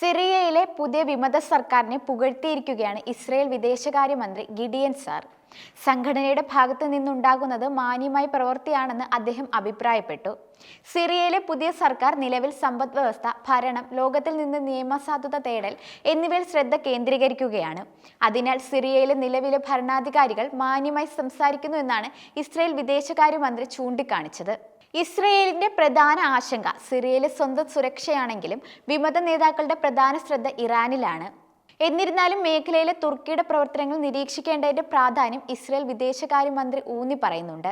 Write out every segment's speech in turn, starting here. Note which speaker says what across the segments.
Speaker 1: സിറിയയിലെ പുതിയ വിമത സർക്കാരിനെ പുകഴ്ത്തിയിരിക്കുകയാണ് ഇസ്രയേൽ വിദേശകാര്യമന്ത്രി ഗിഡിയൻ സാർ. സംഘടനയുടെ ഭാഗത്തു നിന്നുണ്ടാകുന്നത് മാന്യമായ പ്രവൃത്തിയാണെന്ന് അദ്ദേഹം അഭിപ്രായപ്പെട്ടു. സിറിയയിലെ പുതിയ സർക്കാർ നിലവിൽ സമ്പദ് വ്യവസ്ഥ ഭരണം ലോകത്തിൽ നിന്ന് നിയമസാധുത തേടൽ എന്നിവയിൽ ശ്രദ്ധ കേന്ദ്രീകരിക്കുകയാണ്. അതിനാൽ സിറിയയിലെ നിലവിലെ ഭരണാധികാരികൾ മാന്യമായി സംസാരിക്കുന്നു എന്നാണ് ഇസ്രയേൽ വിദേശകാര്യമന്ത്രി ചൂണ്ടിക്കാണിച്ചത്. ഇസ്രയേലിന്റെ പ്രധാന ആശങ്ക സിറിയയിലെ സ്വന്തം സുരക്ഷയാണെങ്കിലും വിമത നേതാക്കളുടെ പ്രധാന ശ്രദ്ധ ഇറാനിലാണ്. എന്നിരുന്നാലും മേഖലയിലെ തുർക്കിയുടെ പ്രവർത്തനങ്ങൾ നിരീക്ഷിക്കേണ്ടതിന്റെ പ്രാധാന്യം ഇസ്രയേൽ വിദേശകാര്യമന്ത്രി ഊന്നി പറയുന്നുണ്ട്.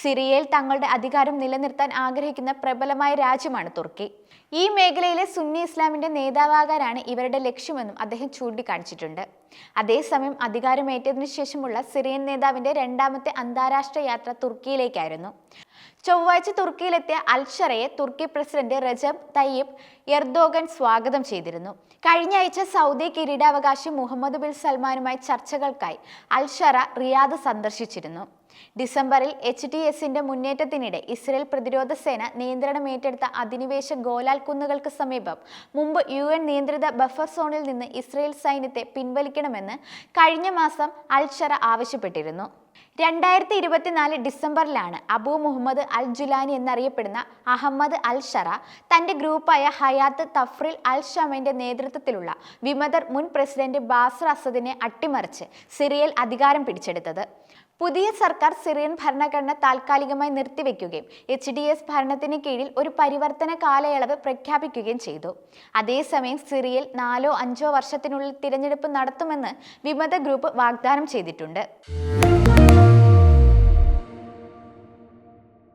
Speaker 1: സിറിയയിൽ തങ്ങളുടെ അധികാരം നിലനിർത്താൻ ആഗ്രഹിക്കുന്ന പ്രബലമായ രാജ്യമാണ് തുർക്കി. ഈ മേഖലയിലെ സുന്നി ഇസ്ലാമിന്റെ നേതാവാകാനാണ് ഇവരുടെ ലക്ഷ്യമെന്നും അദ്ദേഹം ചൂണ്ടിക്കാണിച്ചിട്ടുണ്ട്. അതേസമയം അധികാരമേറ്റതിനു ശേഷമുള്ള സിറിയൻ നേതാവിന്റെ രണ്ടാമത്തെ അന്താരാഷ്ട്ര യാത്ര തുർക്കിയിലേക്കായിരുന്നു. ചൊവ്വാഴ്ച തുർക്കിയിലെത്തിയ അൽഷറയെ തുർക്കി പ്രസിഡന്റ് റജബ് തയ്യിബ് എർദോഗൻ സ്വാഗതം ചെയ്തിരുന്നു. കഴിഞ്ഞ ആഴ്ച സൗദി കിരീടാവകാശി മുഹമ്മദ് ബിൻ സൽമാനുമായി ചർച്ചകൾക്കായി അൽഷറ റിയാദ് സന്ദർശിച്ചിരുന്നു. ഡിസംബറിൽ എച്ച് ടി എസിന്റെ മുന്നേറ്റത്തിനിടെ ഇസ്രയേൽ പ്രതിരോധ സേന നിയന്ത്രണം ഏറ്റെടുത്ത അധിനിവേശ ഗോലാൽ കുന്നുകൾക്ക് സമീപം മുമ്പ് യു എൻ നിയന്ത്രിത ബഫർ സോണിൽ നിന്ന് ഇസ്രയേൽ സൈന്യത്തെ പിൻവലിക്കണമെന്ന് കഴിഞ്ഞ മാസം അൽഷറ ആവശ്യപ്പെട്ടിരുന്നു. രണ്ടായിരത്തി ഇരുപത്തിനാല് ഡിസംബറിലാണ് അബു മുഹമ്മദ് അൽ ജുലാനി എന്നറിയപ്പെടുന്ന അഹമ്മദ് അൽ ഷറ തന്റെ ഗ്രൂപ്പായ ഹയാത്ത് തഫ്രിൽ അൽ ഷമന്റെ നേതൃത്വത്തിലുള്ള വിമതർ മുൻ പ്രസിഡന്റ് ബാസർ അസദിനെ അട്ടിമറിച്ച് സിറിയൽ അധികാരം പിടിച്ചെടുത്തത്. പുതിയ സർക്കാർ സിറിയൻ ഭരണഘടന താൽക്കാലികമായി നിർത്തിവെക്കുകയും എച്ച് ഡി എസ് ഭരണത്തിന് കീഴിൽ ഒരു പരിവർത്തന കാലയളവ് പ്രഖ്യാപിക്കുകയും ചെയ്തു. അതേസമയം സിറിയയിൽ നാലോ അഞ്ചോ വർഷത്തിനുള്ളിൽ തിരഞ്ഞെടുപ്പ് നടത്തുമെന്ന് വിമത ഗ്രൂപ്പ് വാഗ്ദാനം ചെയ്തിട്ടുണ്ട്.